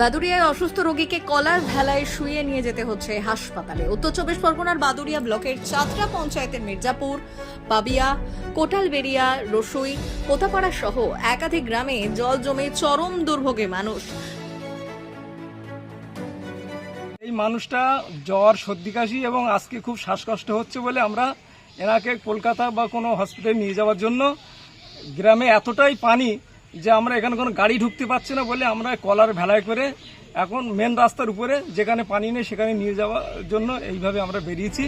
বাদুড়িয়ায় অসুস্থ রোগীকে কলার ভেলায় শুয়ে নিয়ে যেতে হচ্ছে হাসপাতালে। উত্তর চব্বিশ পরগনার বাদুড়িয়া ব্লকের চাতরা পঞ্চায়েতের মির্জাপুর, পাবিয়া, কোটালবেড়িয়া, রসুই, কোতাপাড়া সহ একাধিক গ্রামে জল জমে চরম দুর্ভোগে মানুষ। এই মানুষটা জ্বর, সর্দি, কাশি এবং আজকে খুব শ্বাসকষ্ট হচ্ছে বলে আমরা এনাকে কলকাতা বা কোনো হসপিটালে নিয়ে যাওয়ার জন্য গ্রামে এতটাই পানি যে আমরা এখানে কোনো গাড়ি ঢুকতে পারছি না বলে আমরা কলার ভেলায় করে এখন মেন রাস্তার উপরে যেখানে পানি নেই সেখানে নিয়ে যাওয়ার জন্য এইভাবে আমরা বেরিয়েছি।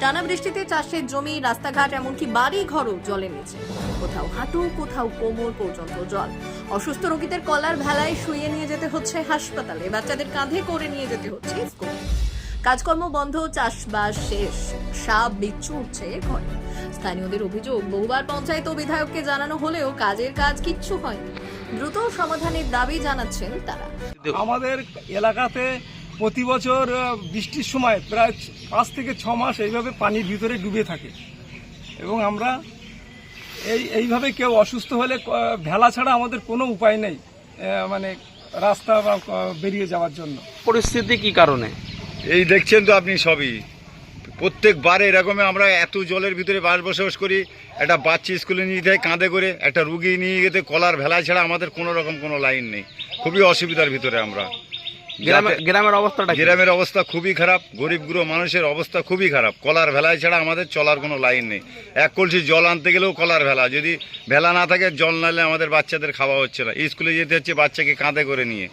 টানা বৃষ্টিতে চাষের জমি, রাস্তাঘাট, এমনকি বাড়ি ঘরও জলে নিচে। কোথাও হাঁটু, কোথাও কোমর পর্যন্ত জল। অসুস্থ রোগীদের কলার ভেলায় শুয়ে নিয়ে যেতে হচ্ছে হাসপাতালে। বাচ্চাদের কাঁধে করে নিয়ে যেতে হচ্ছে স্কুলে। কাজকর্ম বন্ধ চাষবাস শেষ সাপ বিচ্ছু উঠছে ঘরে। স্থানীয়দের অভিযোগ বহুবার পঞ্চায়েত ও বিধায়ককে জানানো হলেও কাজের কাজ কিচ্ছু হয়নি। দ্রুত সমাধানের দাবি জানাচ্ছেন তারা। আমাদের এলাকাতে প্রতি বছর বৃষ্টির সময় প্রায় পাঁচ থেকে ছ মাস এইভাবে পানির ভিতরে ডুবে থাকে। এবং আমরা এই এইভাবে কেউ অসুস্থ হলে ভেলা ছাড়া আমাদের কোনো উপায় নেই মানে রাস্তা বা বেরিয়ে যাওয়ার জন্য। পরিস্থিতি কি কারণে? এই দেখছেন তো আপনি সবই। প্রত্যেকবারে এরকমে আমরা এত জলের ভিতরে বাস বসবাস করি একটা বাচ্চা স্কুলে নিয়ে যেতে কাঁধে করে একটা রুগী নিয়ে যেতে কলার ভেলায় ছাড়া আমাদের কোনো রকম কোনো লাইন নেই। খুবই অসুবিধার ভিতরে আমরা। গ্রামে গ্রামের অবস্থাটা গ্রামের অবস্থা খুবই খারাপ গরিব গুরু মানুষের অবস্থা খুবই খারাপ। কলার ভেলায় ছাড়া আমাদের চলার কোনো লাইন নেই। এক কলসি জল আনতে গেলেও কলার ভেলা। যদি ভেলা না থাকে জল নালে আমাদের বাচ্চাদের খাওয়া হচ্ছে না। স্কুলে যেতে হচ্ছে বাচ্চাকে কাঁধে করে নিয়ে।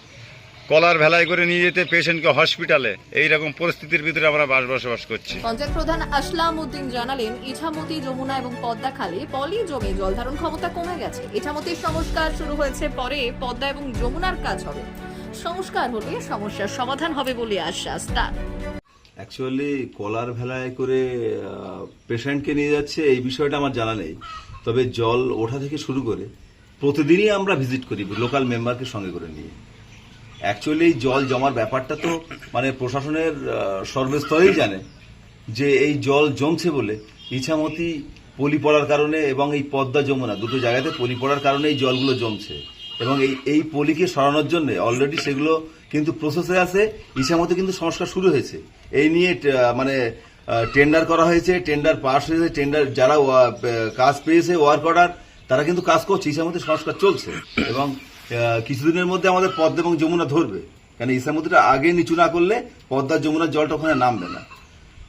কলার ভেলায় করে নিয়ে যেতে পেশেন্টকে হসপিটালে। এই রকম পরিস্থিতির ভিতরে আমরা বাস বসবাস করছি। পঞ্চায়েত প্রধান আসলাম উদ্দিন জানালেন ইছামতি যমুনা এবং পদ্মা পদ্মাখালী পলি জমে জলধারণ ক্ষমতা কমে গেছে। ইছামতির সংস্কার শুরু হয়েছে পরে পদ্মা এবং যমুনার কাজ হবে। সংস্কার হলে সমস্যার সমাধান হবে বলে আশ্বাস তার। অ্যাকচুয়ালি কলার ভেলায় করে পেশেন্টকে নিয়ে যাচ্ছে এই বিষয়টা আমার জানা নেই। তবে জল ওঠা থেকে শুরু করে প্রতিদিনই আমরা ভিজিট করি লোকাল মেম্বারকে সঙ্গে করে নিয়ে। অ্যাকচুয়ালি জল জমার ব্যাপারটা তো মানে প্রশাসনের সর্বস্তরেই জানে যে এই জল জমছে বলে ইছামতি পলি পড়ার কারণে এবং এই পদ্মা যমুনা, দুটো জায়গাতে পলি পড়ার কারণে এই জলগুলো জমছে। এবং এই এই পলিকে সরানোর জন্য অলরেডি সেগুলো কিন্তু প্রসেসে আছে, ইছামতি কিন্তু সংস্কার শুরু হয়েছে। এই নিয়ে মানে টেন্ডার করা হয়েছে টেন্ডার পাস হয়েছে টেন্ডার যারা কাজ পেয়েছে ওয়ার্ক অর্ডার তারা কিন্তু কাজ করছে, ইছামতি সংস্কার চলছে। এবং কিছুদিনের মধ্যে আমাদের পদ্মা এবং যমুনা ধরবে। কেন কারণ ইছামতিটা আগে নিচু না করলে পদ্মা যমুনার জলটা ওখানে নামবে না।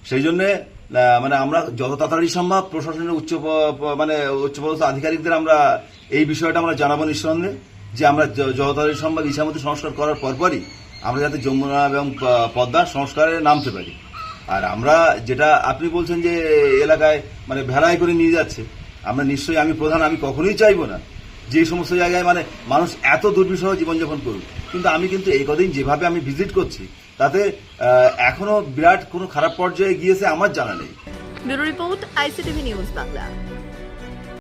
সেই জন্য মানে আমরা যত তাড়াতাড়ি সম্ভব প্রশাসনের উচ্চ মানে উচ্চপদস্থ আধিকারিকদের আমরা এই বিষয়টা আমরা জানাব নিঃসন্দেহে, যে আমরা যত তাড়াতাড়ি সম্ভব ইসামতি সংস্কার করার পরপরই আমরা যাতে যমুনা এবং পদ্মা সংস্কারে নামতে পারি। আর আমরা যেটা আপনি বলছেন যে এলাকায় মানে ভেড়াই করে নিয়ে যাচ্ছে, আমরা নিশ্চয়ই আমি প্রধান, আমি কখনোই চাইব না যে সমস্ত জায়গায় মানে মানুষ এত দুর্বিষহ জীবনযাপন করুক। কিন্তু আমি কিন্তু এই কদিন যেভাবে আমি ভিজিট করছি, তাতে এখনও বিরাট কোনো খারাপ পর্যায়ে গিয়েছে আমার জানা নেই। Report, ICTV news Bangla.